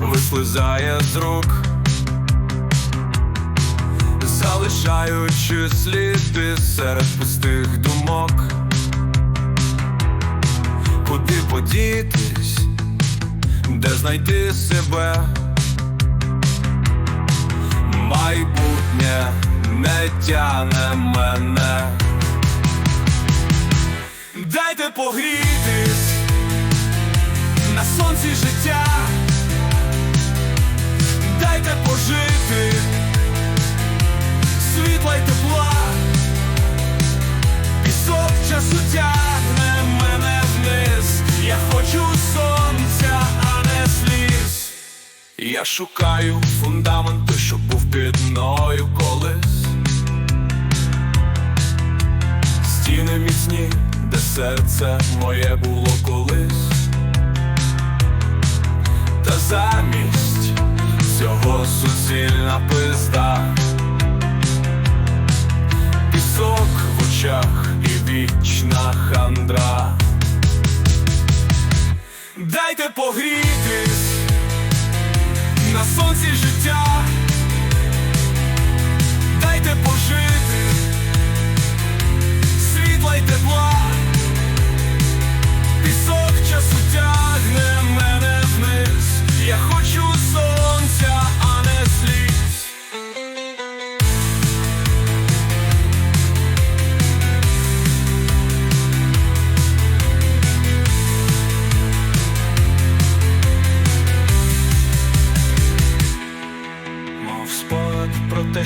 вислизає з рук, залишаючи сліди серед пустих думок. Куди подітись, де знайти себе? Майбутнє не тяне мене. Дайте погрітись сонці життя, дайте пожити світла й тепла, пісок часу тягне мене вниз. Я хочу сонця, а не сліз. Я шукаю фундамент, той, що був під мною колись. Стіни міцні, де серце моє було колись. Суцільна пизда. Пісок в очах і вічна хандра. Дайте погрітись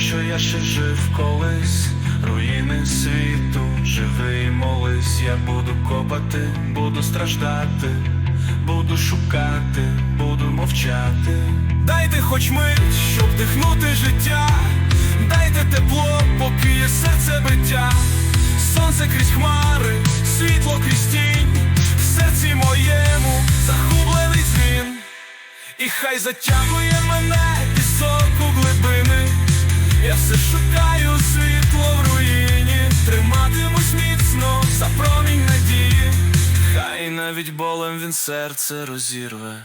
що я ще жив колись, руїни світу, живий молись, я буду копати, буду страждати, буду шукати, буду мовчати. Дайте хоч мить, щоб дихнути життя, дайте тепло, поки є серце биття, сонце крізь хмари, світло крізь тінь, в серці моєму захублений дзвін. І хай затягує мене навіть болем він серце розірве